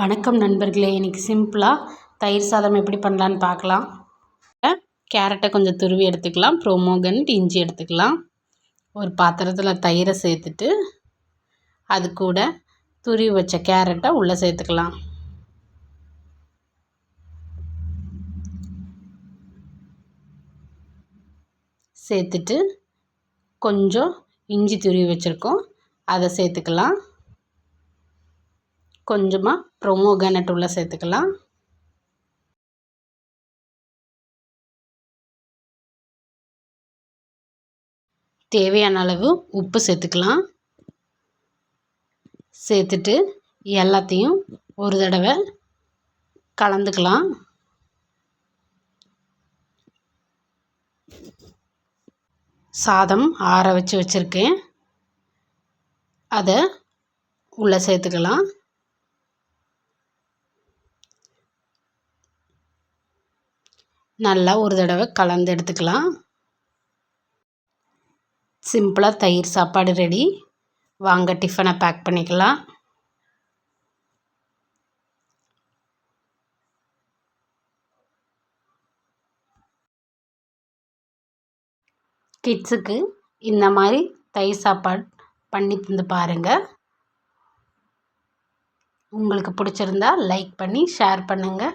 வணக்கம் நண்பர்களே. இன்றைக்கி சிம்பிளாக தயிர் சாதம் எப்படி பண்ணலான்னு பார்க்கலாம். கேரட்டை கொஞ்சம் துருவி எடுத்துக்கலாம். ப்ரோமோகன்ட் இஞ்சி எடுத்துக்கலாம். ஒரு பாத்திரத்தில் தயிரை சேர்த்துட்டு அது கூட துருவி வச்ச கேரட்டை உள்ளே சேர்த்துக்கலாம். சேர்த்துட்டு கொஞ்சம் இஞ்சி துருவி வச்சுருக்கோம். அதை சேர்த்துக்கலாம். கொஞ்சமாக ப்ரொமோகனட் உள்ளே சேர்த்துக்கலாம். தேவையான அளவு உப்பு சேர்த்துக்கலாம். சேர்த்துட்டு எல்லாத்தையும் ஒரு தடவை கலந்துக்கலாம். சாதம் ஆற வச்சு வச்சுருக்கேன். அதை உள்ளே சேர்த்துக்கலாம். நல்லா ஒரு தடவை கலந்து எடுத்துக்கலாம். சிம்பிளாக தயிர் சாப்பாடு ரெடி. வாங்க டிஃபனை பேக் பண்ணிக்கலாம். கிட்ஸுக்கு இந்த மாதிரி தயிர் சாப்பாடு பண்ணி தந்து பாருங்கள் உங்களுக்கு பிடிச்சிருந்தா லைக் பண்ணி ஷேர் பண்ணுங்கள்